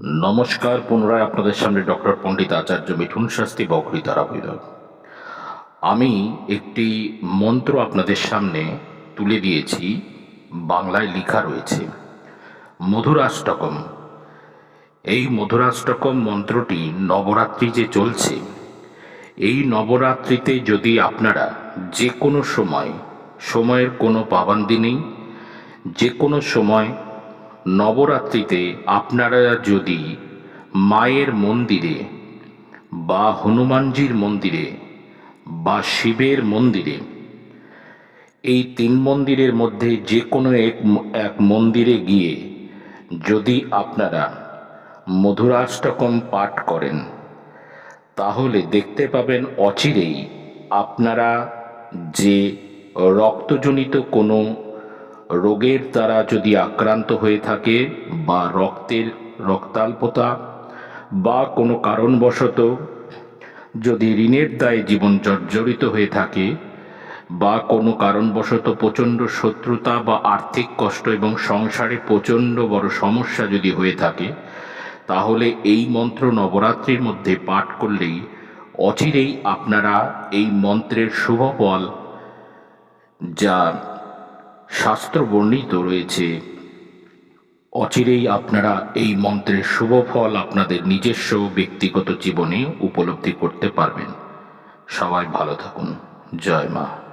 নমস্কার, পুনরায় আপনাদের সামনে ডক্টর পণ্ডিত আচার্য মিঠুন শাস্তি বকরি তারাবিদ আমি একটি মন্ত্র আপনাদের সামনে তুলে দিয়েছি, বাংলায় লেখা রয়েছে। মধুরাষ্টকম। এই মধুরাষ্টকম মন্ত্রটি নবরাত্রি যে চলছে, এই নবরাত্রিতে যদি আপনারা যে কোনো সময়, সময়ের কোনো পাবান্দি নেই যে কোনো সময় নবরাত্রিতে আপনারা যদি মায়ের মন্দিরে বা হনুমানজির মন্দিরে বা শিবের মন্দিরে, এই তিন মন্দিরের মধ্যে যে কোনো এক এক মন্দিরে গিয়ে যদি আপনারা মধুরাষ্টকম পাঠ করেন, তাহলে দেখতে পাবেন অচিরেই আপনারা যে রক্তজনিত কোনো রোগের দ্বারা যদি আক্রান্ত হয়ে থাকে বা রক্তের রক্তাল্পতা বা কোনো কারণবশত যদি ঋণের দায়ে জীবন জর্জরিত হয়ে থাকে বা কোনো কারণবশত প্রচণ্ড শত্রুতা বা আর্থিক কষ্ট এবং সংসারে প্রচণ্ড বড় সমস্যা যদি হয়ে থাকে, তাহলে এই মন্ত্র নবরাত্রির মধ্যে পাঠ করলেই অচিরেই আপনারা এই মন্ত্রের শুভ ফল যা শাস্ত্র বর্ণিত রয়েছে, অচিরেই আপনারা এই মন্ত্রের শুভ ফল আপনাদের নিজস্ব ব্যক্তিগত জীবনে উপলব্ধি করতে পারবেন। সবাই ভালো থাকুন। জয় মা।